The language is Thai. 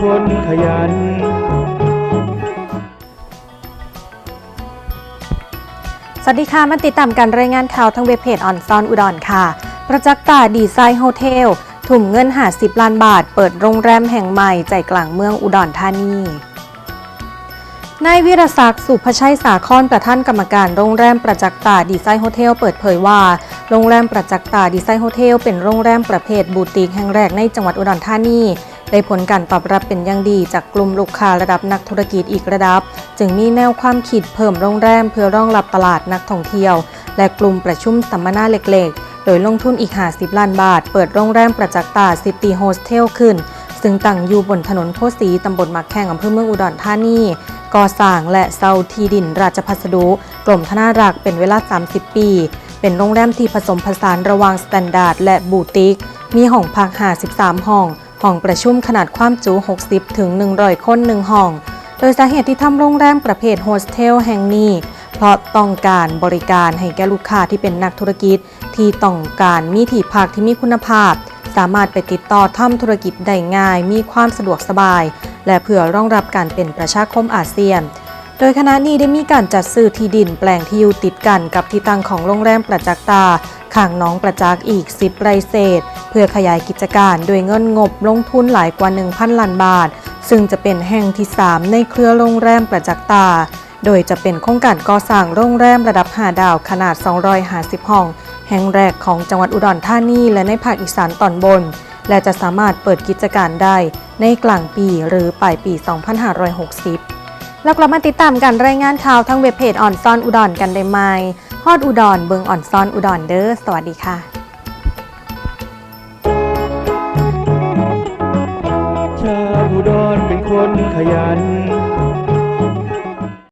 คนขยัน สวัสดีค่ะ มาติดตามการรายงานข่าวทางเว็บเพจออนซอนอุดรค่ะ ประจักษ์ตาดีไซน์โฮเทล ถุ่มเงินหา10ล้านบาท เปิดโรงแรมแห่งใหม่ใจกลางเมืองอุดรธานีนายวิรศักดิ์สุภชัยสาครประธานกรรมการโรงแรมประจักษ์ตาดีไซน์โฮเทลเปิดเผยว่า โรงแรมประจักษ์ตาดีไซน์โฮเทลเป็นโรงแรมประเภทบูติกแห่งแรกในจังหวัดอุดรธานี ได้ผลการตอบรับเป็นอย่างดีจากกลุ่มลูกค้าระดับนักธุรกิจอีกระดับ จึงมีแนวความคิดเพิ่มโรงแรมเพื่อรองรับตลาดนักท่องเที่ยว และกลุ่มประชุมสัมมนาเล็กๆ โดยลงทุนอีก 50 ล้านบาท เปิดโรงแรมประจักษ์ตาซิตี้โฮสเทลขึ้น ซึ่งตั้งอยู่บนถนนโพสีตำบลมักแข่งอำเภอเมืองอุดรธานีก่อสร้างและเซาที่ดินราชพัสดุกรมธนารักษ์เป็นเวลา 30 ปี เป็นโรงแรมที่ผสมผสานระหว่างสแตนดาร์ดและบูติก มีห้องพัก 53 ห้อง ห้องประชุมขนาดความจุ 60 ถึง 100 คน1ห้อง โดยสาเหตุที่ทำโรงแรมประเภทโฮสเทลแห่งนี้ เพราะต้องการบริการให้แก่ลูกค้าที่เป็นนักธุรกิจ ที่ต้องการมีที่พักที่มีคุณภาพ สามารถไปติดต่อทำธุรกิจได้ง่าย มีความสะดวกสบาย และเพื่อรองรับการเป็นประชาคมอาเซียนโดยคณะนี้ได้มีการจัดซื้อที่ดินแปลงที่อยู่ติดกันกับที่ตั้งของโรงแรมประจักษ์ตาข้างน้องประจักษ์อีก 10 ไรเศษ เพื่อขยายกิจการโดยเงินงบลงทุนหลายกว่า 1,000 ล้านบาท ซึ่งจะเป็นแห่งที่ 3 ในเครือโรงแรมประจักษ์ตา โดยจะเป็นโครงการก่อสร้างโรงแรมระดับ 5 ดาวขนาด 250 ห้อง แห่งแรกของจังหวัดอุดรธานีและในภาคอีสานตอนบน และจะสามารถเปิดกิจการได้ในกลางปีหรือปลายปี 2560แล้วกลับมาติดตามการรายงานข่าวทั้งเว็บเพจอ่อนซอนอุดรกันได้ไหมฮอดอุดรเบิงอ่อนซอนอุดรเด้อ สวัสดีค่ะ ดรเป็นคนขยัน